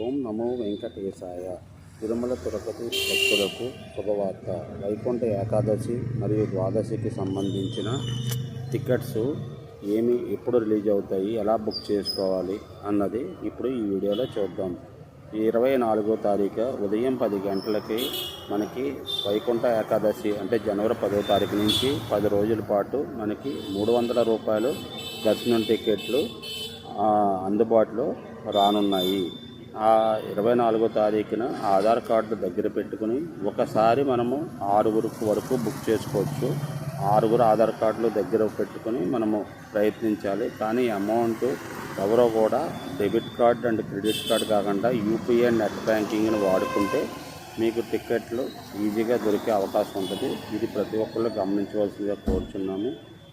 ఓం నమో వెంకటేశాయ. తిరుమల తిరుపతి భక్తులకు శుభవార్త. వైకుంఠ ఏకాదశి మరియు ద్వాదశికి సంబంధించిన టికెట్స్ ఏమి ఎప్పుడు రిలీజ్ అవుతాయి ఎలా బుక్ చేసుకోవాలి అన్నది ఇప్పుడు ఈ వీడియోలో చూద్దాం. ఇరవై నాలుగో తారీఖు ఉదయం పది గంటలకి మనకి వైకుంఠ ఏకాదశి అంటే జనవరి పదో తారీఖు నుంచి పది రోజుల పాటు మనకి మూడు వందల రూపాయలు దర్శనం టికెట్లు అందుబాటులో రానున్నాయి. ఆ ఇరవై నాలుగో తారీఖున ఆధార్ కార్డు దగ్గర పెట్టుకుని ఒకసారి మనము ఆరుగురు వరకు బుక్ చేసుకోవచ్చు. ఆరుగురు ఆధార్ కార్డులు దగ్గర పెట్టుకుని మనము ప్రయత్నించాలి. కానీ అమౌంట్ ఎవరో కూడా debit card and credit card కాకుండా యూపీఐ నెట్ బ్యాంకింగ్ని వాడుకుంటే మీకు టికెట్లు ఈజీగా దొరికే అవకాశం ఉంటుంది. ఇది ప్రతి ఒక్కళ్ళు గమనించవలసిందిగా కోరుచున్నాము.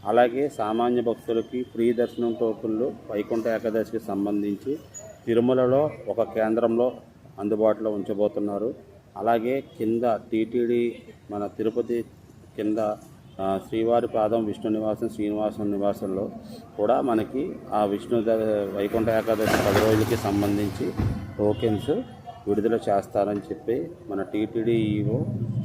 అలాగే సామాన్య భక్తులకి ఫ్రీ దర్శనం టోకెన్లు వైకుంఠ ఏకాదశికి సంబంధించి తిరుమలలో ఒక కేంద్రంలో అందుబాటులో ఉంచబోతున్నారు. అలాగే కింద టీటీడీ మన తిరుపతి కింద శ్రీవారి పాదం విష్ణు నివాసం శ్రీనివాసం నివాసంలో కూడా మనకి ఆ విష్ణు వైకుంఠ ఏకాదశి పది రోజులకి సంబంధించి టోకెన్స్ విడుదల చేస్తారని చెప్పి మన టీటీడీ ఈఓ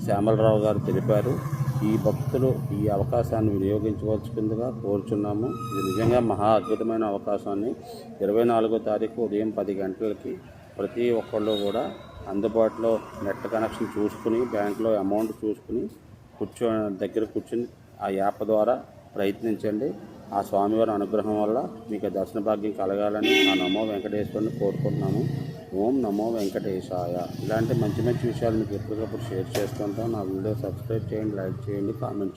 శ్యామలరావు గారు తెలిపారు. ఈ భక్తులు ఈ అవకాశాన్ని వినియోగించవలసిందిగా కోరుచున్నాము. ఇది నిజంగా మహా అద్భుతమైన అవకాశాన్ని. ఇరవై నాలుగో తారీఖు ఉదయం పది గంటలకి ప్రతి ఒక్కళ్ళు కూడా అందుబాటులో నెట్ కనెక్షన్ చూసుకుని బ్యాంకులో అమౌంట్ చూసుకుని కూర్చో దగ్గర కూర్చుని ఆ యాప్ ద్వారా ప్రయత్నించండి. ఆ స్వామివారి అనుగ్రహం వల్ల మీకు దర్శన భాగ్యం కలగాలని ఆ నమో వెంకటేశ్వరుని కోరుకుంటున్నాము. ఓం నమో వెంకటేశాయ. ఇలాంటి మంచి మంచి విషయాలు మీకు ఎప్పటికప్పుడు షేర్ చేస్తుంటాం. నా వీడియో సబ్స్క్రైబ్ చేయండి లైక్ చేయండి కామెంట్